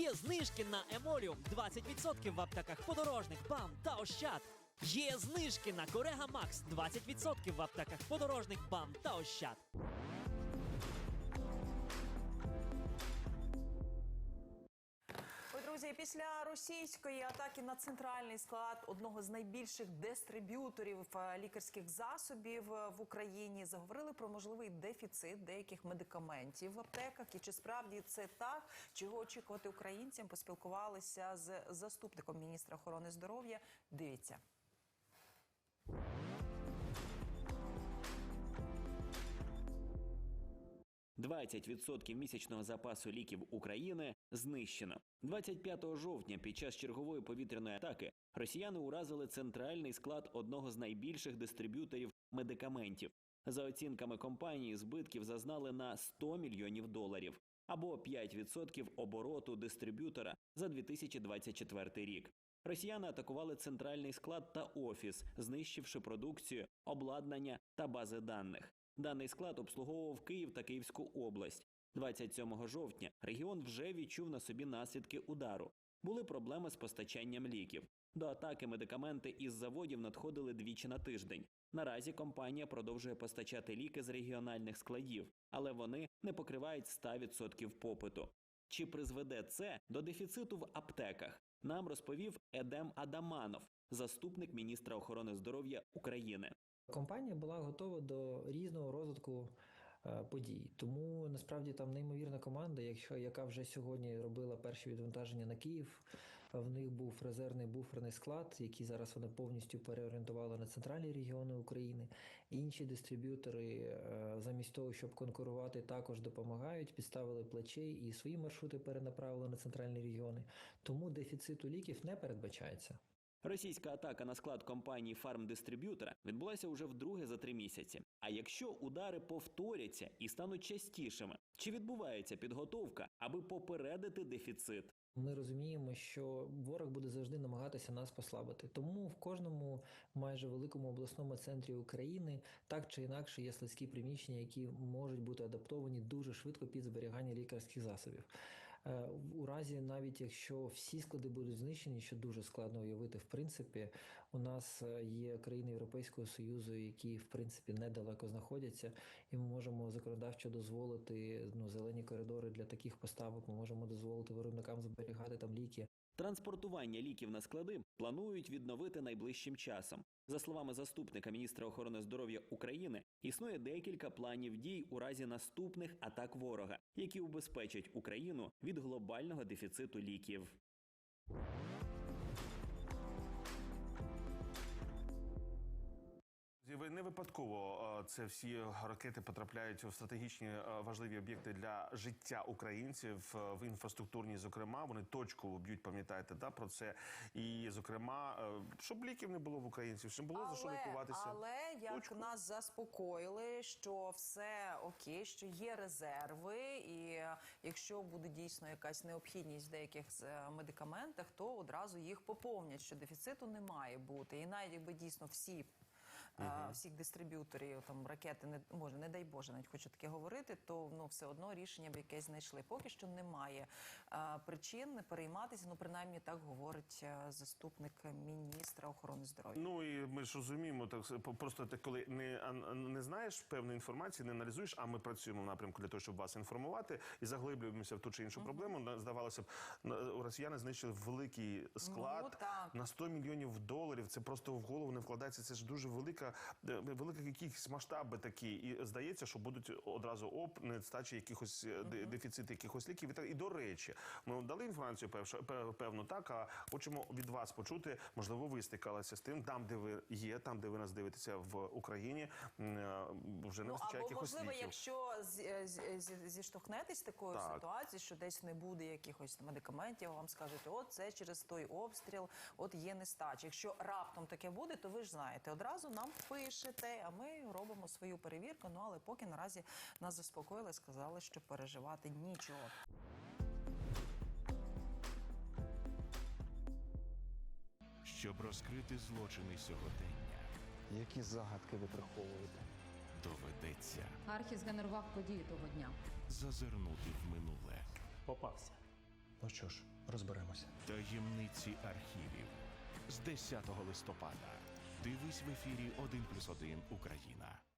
Є знижки на Емоліум 20% в аптеках подорожник, БАМ та Ощад. Є знижки на Корега Макс 20% в аптеках подорожник, БАМ та Ощад. Друзі, після російської атаки на центральний склад одного з найбільших дистриб'юторів е, лікарських засобів е, в Україні заговорили про можливий дефіцит деяких медикаментів в аптеках. І чи справді це так? Чого очікувати українцям? Поспілкувалися з заступником міністра охорони здоров'я. Дивіться. 20% місячного запасу ліків України знищено. 25 жовтня під час чергової повітряної атаки росіяни уразили центральний склад одного з найбільших дистриб'юторів медикаментів. За оцінками компанії, збитків зазнали на 100 мільйонів доларів або 5% обороту дистриб'ютора за 2024 рік. Росіяни атакували центральний склад та офіс, знищивши продукцію, обладнання та бази даних. Даний склад обслуговував Київ та Київську область. 27 жовтня регіон вже відчув на собі наслідки удару. Були проблеми з постачанням ліків. До атаки медикаменти із заводів надходили двічі на тиждень. Наразі компанія продовжує постачати ліки з регіональних складів, але вони не покривають 100% попиту. Чи призведе це до дефіциту в аптеках? Нам розповів Едем Адаманов, заступник міністра охорони здоров'я України. Компанія була готова до різного розвитку е, подій. Тому насправді там неймовірна команда, якщо яка вже сьогодні робила перші відвантаження на Київ. В них був резервний буферний склад, який зараз вони повністю переорієнтували на центральні регіони України. Інші дистриб'ютори, е, замість того, щоб конкурувати, також допомагають, підставили плечей і свої маршрути перенаправили на центральні регіони. Тому дефіциту ліків не передбачається. Російська атака на склад компанії фармдистриб'ютора відбулася уже вдруге за три місяці. А якщо удари повторяться і стануть частішими, чи відбувається підготовка, аби попередити дефіцит? Ми розуміємо, що ворог буде завжди намагатися нас послабити. Тому в кожному майже великому обласному центрі України так чи інакше є складські приміщення, які можуть бути адаптовані дуже швидко під зберігання лікарських засобів. Е, У разі, навіть якщо всі склади будуть знищені, що дуже складно уявити, в принципі, у нас е, є країни Європейського союзу, які в принципі недалеко знаходяться, і ми можемо законодавчо дозволити ну зелені коридори для таких поставок. Ми можемо дозволити виробникам зберігати там ліки. Транспортування ліків на склади планують відновити найближчим часом. За словами заступника міністра охорони здоров'я України, існує декілька планів дій у разі наступних атак ворога, які убезпечать Україну від глобального дефіциту ліків. Випадково е, це всі ракети потрапляють в стратегічні е, важливі об'єкти для життя українців е, в інфраструктурні. Зокрема, вони точково б'ють, пам'ятаєте, да, про це. І, зокрема, щоб ліків не було в українців, щоб було за що лікуватися. але як Точку. нас заспокоїли, що все окей, що є резерви, і якщо буде дійсно якась необхідність в деяких медикаментах, то одразу їх поповнять, що дефіциту не має бути. І навіть якби дійсно всі. Всіх дистриб'юторів там ракети не може, не дай Боже, навіть хочу таке говорити, то ну все одно рішення б якесь знайшли. Поки що немає е, причин не перейматися. Ну принаймні так говорить е, заступник міністра охорони здоров'я. Ну і ми ж розуміємо, так просто ти коли не, а- не знаєш певної інформації, не аналізуєш, а ми працюємо в напрямку для того, щоб вас інформувати і заглиблюємося в ту чи іншу проблему. Здавалося б, росіяни знищили великий склад Ну, на 100 мільйонів доларів. Це просто в голову не вкладається. Це ж дуже велика, е, велика кількість масштаби такі. І здається, що будуть одразу оп, нестачі якихось е, де- дефіцит якихось ліків. І так і до речі, ми дали інформацію певш- пе- певну так. А хочемо від вас почути. Можливо, ви стикалися з тим, там, де ви є, там, де ви нас дивитеся в Україні, е, вже не Ну, вистачає або якихось можливо, ліків. якщо зіштовхнетесь з такою Так. ситуацією, що десь не буде якихось медикаментів, вам скажуть, от це через той обстріл, от є нестача. Якщо раптом таке буде, то ви ж знаєте, одразу нам пишете, а ми робимо свою перевірку. Ну але поки наразі нас заспокоїли, сказали, що переживати нічого. щоб розкрити злочини сьогодення, Які загадки ви приховуєте? Доведеться Архі згенерував події того дня. зазирнути в минуле. Попався. Ну що ж, розберемося. Таємниці архівів з 10 листопада. Дивись в ефірі 1+,1 Україна.